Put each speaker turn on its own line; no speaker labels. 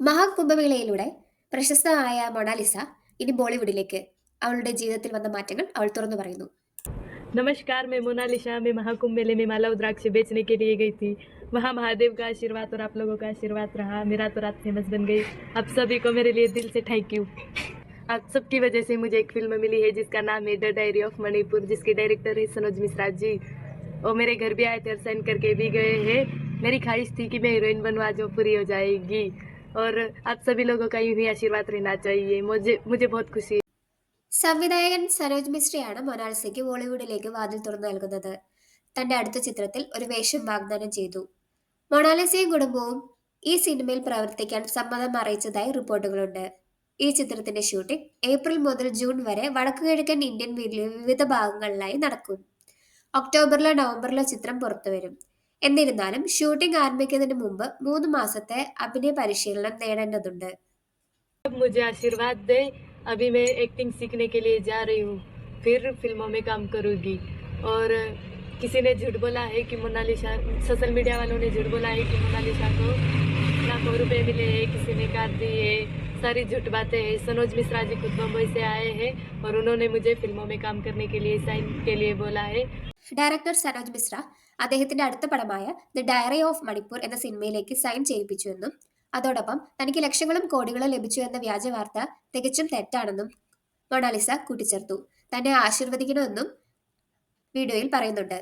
മഹാകുംഭമേളയിലൂടെ പ്രശസ്തമായ മൊണാലിസ ഇനി ബോളിവുഡിലേക്ക് അവളുടെ ജീവിതത്തിൽ വന്ന മാറ്റങ്ങൾ അവൾ തുറന്നു പറയുന്നു
नमस्कार मैं मोनालिशा मैं महाकुंभ मेले में माला उद्राक्ष बेचने के लिए गई थी वहाँ महादेव का आशीर्वाद और आप लोगों का आशीर्वाद रहा मेरा तो रात फेमस बन गई आप सभी को मेरे लिए दिल से थैंक यू आप सबकी वजह से मुझे एक फिल्म मिली है जिसका नाम है द डायरी ऑफ मणिपुर जिसके डायरेक्टर है सनोज मिश्रा जी वो मेरे घर भी आए थे और साइन करके भी गए हैं मेरी ख्वाहिश थी कि मैं हीरोइन बनवा जो पूरी हो जाएगी और आप सभी लोगों का यूं ही आशीर्वाद रहना चाहिए मुझे मुझे बहुत खुशी है
സംവിധായകൻ സരോജ് മിശ്രയാണ് മൊണാലിസയ്ക്ക് ബോളിവുഡിലേക്ക് വാതിൽ തുറന്നു നൽകുന്നത് തന്റെ അടുത്ത ചിത്രത്തിൽ ഒരു വേഷം വാഗ്ദാനം ചെയ്തു മൊണാലിസയും കുടുംബവും ഈ സിനിമയിൽ പ്രവർത്തിക്കാൻ സമ്മതം അറിയിച്ചതായി റിപ്പോർട്ടുകളുണ്ട് ഈ ചിത്രത്തിന്റെ ഷൂട്ടിംഗ് ഏപ്രിൽ മുതൽ ജൂൺ വരെ വടക്കുകിഴക്കൻ ഇന്ത്യൻ വീട്ടിലെ വിവിധ ഭാഗങ്ങളിലായി നടക്കും ഒക്ടോബറിലോ നവംബറിലോ ചിത്രം പുറത്തുവരും എന്നിരുന്നാലും ഷൂട്ടിംഗ് ആരംഭിക്കുന്നതിന് മുമ്പ് മൂന്ന് മാസത്തെ അഭിനയ പരിശീലനം നേടേണ്ടതുണ്ട്
अब मुझे आशीर्वाद दे अभी मैं एक्टिंग सीखने के लिए जा रही हूँ फिर फिल्मों में काम करूँगी और किसी ने झूठ बोला है कि मोनालिसा सोशल मीडिया वालों ने झूठ बोला है कि मोनालिसा को लाखों रुपए मिले हैं किसी ने कार दी है सारी झूठ बातें हैं सनोज मिश्रा जी खुद मुंबई से आए हैं और उन्होंने मुझे फिल्मों में काम करने के लिए साइन के लिए बोला है
ഡയറക്ടർ സനോജ് മിശ്ര അദ്ദേഹത്തിന്റെ അടുത്ത പടമായ ദ ഡയറി ഓഫ് മണിപ്പൂർ എന്ന സിനിമയിലേക്ക് സൈൻ ചെയ്യിപ്പിച്ചുവെന്നും അതോടൊപ്പം തനിക്ക് ലക്ഷങ്ങളും കോടികളും ലഭിച്ചു എന്ന വ്യാജ വാർത്ത തികച്ചും തെറ്റാണെന്നും മൊണാലിസ കൂട്ടിച്ചേർത്തു തന്നെ ആശീർവദിക്കണമെന്നും വീഡിയോയിൽ പറയുന്നുണ്ട്